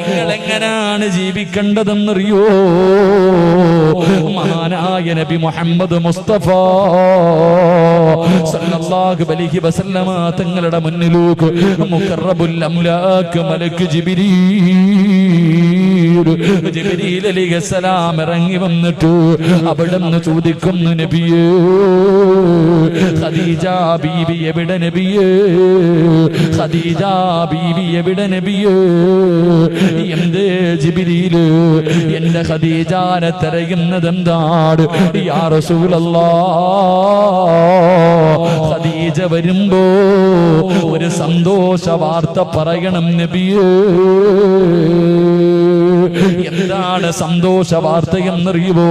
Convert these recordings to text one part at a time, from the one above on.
നിങ്ങൾ എങ്ങനെയാണ് ജീവിക്കേണ്ടതെന്നറിയോ? മഹാനായ നബി മുഹമ്മദ് മുസ്തഫ സല്ലല്ലാഹു അലൈഹി വസല്ലമ തങ്ങളുടെ മുന്നിലേക്ക് അംലാക്ക് മലക്ക് ഇറങ്ങി വന്നിട്ട് അവിടുന്ന് ചോദിക്കുന്നു നബിയേ ഖദീജ ബീവി എവിടെ നബിയേ. ഖദീജ ബീവി എവിടെ നബിയേ. എന്തേ ജിബ്രീൽ എന്റെ ഖദീജാനെ തിരയുന്നത് എന്താണ് യാ റസൂലല്ലാ. ഖദീജ വരുമ്പോ ഒരു സന്തോഷ വാർത്ത പറയണം നബിയേ. എന്താണ് സന്തോഷ വാർത്ത എന്നറിയുമോ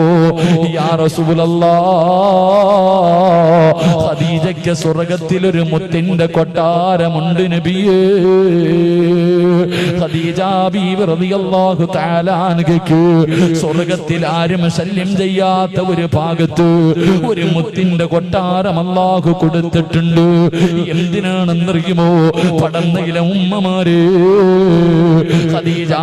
ഖദീജയ്ക്ക് സ്വർഗത്തിലൊരു മുത്തിന്റെ കൊട്ടാരമുണ്ട് നബിയേ. സ്വർഗത്തിൽ ആരും ശല്യം ചെയ്യാത്ത ഒരു ഭാഗത്ത് ഒരു മുത്തിന്റെ കൊട്ടാരം അള്ളാഹു കൊടുത്തിട്ടുണ്ട്. എന്തിനാണെന്നറിയുമോ? പടന്നയിലെ ഉമ്മമാര് ഖദീജ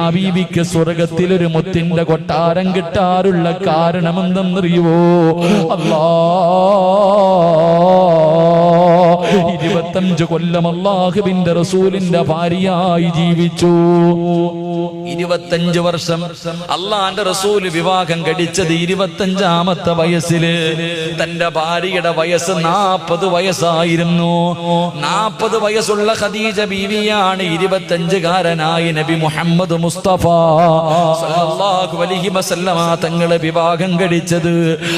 സ്വർഗത്തിൽ മുത്തിന്റെ കൊട്ടാരം കിട്ടാറുള്ള കാരണം എന്തെന്നറിയുമോ അല്ലാ. ഇരുപത്തഞ്ച് കൊല്ലം അള്ളാഹുബിന്റെ റസൂലിന്റെ ഭാര്യയായി ജീവിച്ചു. ഇരുപത്തഞ്ച് വർഷം അള്ളാന്റെ റസൂൽ വിവാഹം കഴിച്ചത് ഇരുപത്തഞ്ചാമത്തെ വയസ്സിൽ. തന്റെ ഭാര്യയുടെ വയസ്സ് നാപ്പത് വയസ്സായിരുന്നു. നാപ്പത് വയസ്സുള്ള ഖദീജ ബീവിയാണ് ഇരുപത്തഞ്ചുകാരനായി നബി മുഹമ്മദ് മുസ്തഫ. വസല്ലമ തങ്ങളെ വിവാഹം കഴിച്ചത്.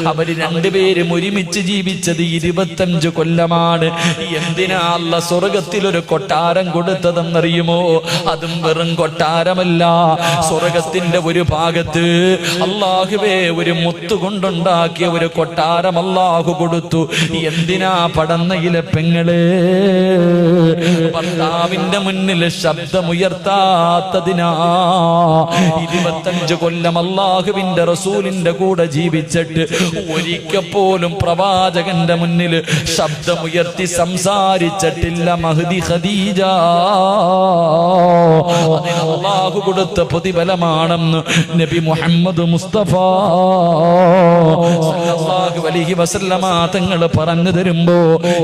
അവർ രണ്ടുപേരും ഒരുമിച്ച് ജീവിച്ചത് ഇരുപത്തഞ്ച് കൊല്ലമാണ്. എന്തിനാ അല്ല സ്വർഗത്തിൽ ഒരു കൊട്ടാരം കൊടുത്തതെന്നറിയുമോ? അതും വെറും കൊട്ടാരമല്ല. സ്വർഗത്തിന്റെ ഒരു ഭാഗത്ത് അള്ളാഹുവേ ഒരു മുത്തു കൊണ്ടുണ്ടാക്കിയ ഒരു കൊട്ടാരം അള്ളാഹു കൊടുത്തു. എന്തിനാ പടന്നയിലെ പെങ്ങളെ? ഭർത്താവിന്റെ മുന്നിൽ ശബ്ദമുയർത്താത്തതിനാ ഇരുപത്തഞ്ച് കൊല്ലം അള്ളാഹുവിന്റെ റസൂലിന്റെ കൂടെ ജീവിച്ചിട്ട് ഒരിക്കൽ പോലും പ്രവാചകന്റെ മുന്നിൽ ശബ്ദമുയർത്തി സംസാരിച്ചിട്ടില്ല മഹദി ഖദീജ. അള്ളാഹു കൊടുത്ത പ്രതിഫലമാണെന്ന് നബി മുഹമ്മദ് മുസ്തഫ. അലൈഹി വസല്ലമ തങ്ങൾ പറഞ്ഞു തരുമ്പോ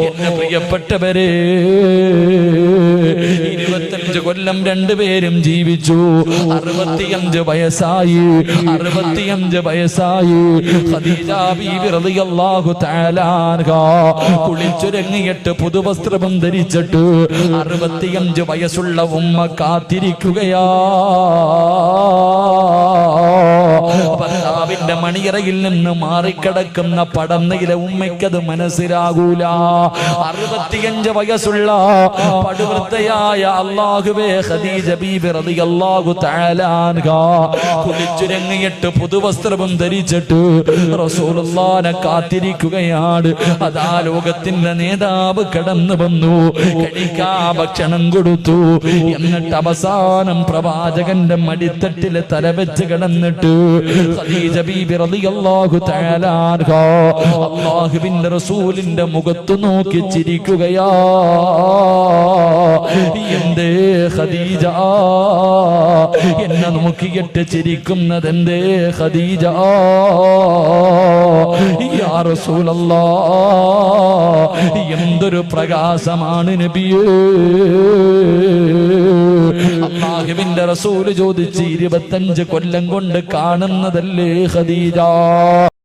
എന്റെ പ്രിയപ്പെട്ടവരെ ഇരുപത്തഞ്ച് കൊല്ലം രണ്ടുപേരും ജീവിച്ചു. അറുപത്തിയഞ്ച് വയസ്സായി. അറുപത്തിയഞ്ച് വയസ്സായി. കുളിച്ചുരങ്ങിയിട്ട് പുതുവസ്ത്രം ധരിച്ചിട്ട് അറുപത്തിയഞ്ച് വയസ്സുള്ള ഉമ്മ കാത്തിരിക്കുകയാ. ഭർത്താവിന്റെ മണിയറയിൽ നിന്ന് മാറിക്കിടക്കുന്ന പടന്നയിലെ ഉമ്മയ്ക്കത് മനസ്സിലാകൂല. അറുപത്തിയഞ്ച് വയസ്സുള്ള പടുവൃത്തയായ അള്ളാഹുവേ ഖദീജ ബീബി റളിയല്ലാഹു പുതുവസ്ത്രവും ധരിച്ചിട്ട് റസൂലുള്ളാനെ കാത്തിരിക്കുകയാണ്. അതാ ലോകത്തിന്റെ നേതാവ് കടന്നു വന്നു. കഴിക്കാ ഭക്ഷണം കൊടുത്തു. എന്നിട്ട് അവസാനം പ്രവാചകന്റെ മടിത്തട്ടിൽ തലവെച്ച് കിടന്നിട്ട് റളിയല്ലാഹു തആല റസൂലിന്റെ മുഖത്ത് നോക്കി ചിരിക്കുകയാ എന്തേ ഖദീജ? എന്നെ നോക്കിയിട്ട് ചിരിക്കുന്നത് എന്തേ ഖദീജ? യാ എന്തൊരു പ്രകാശമാണ് നബിയേ. റസൂൽ ചോദിച്ച് ഇരുപത്തഞ്ച് കൊല്ലം കൊണ്ട് കാണുന്നതല്ലേ ഖദീജ?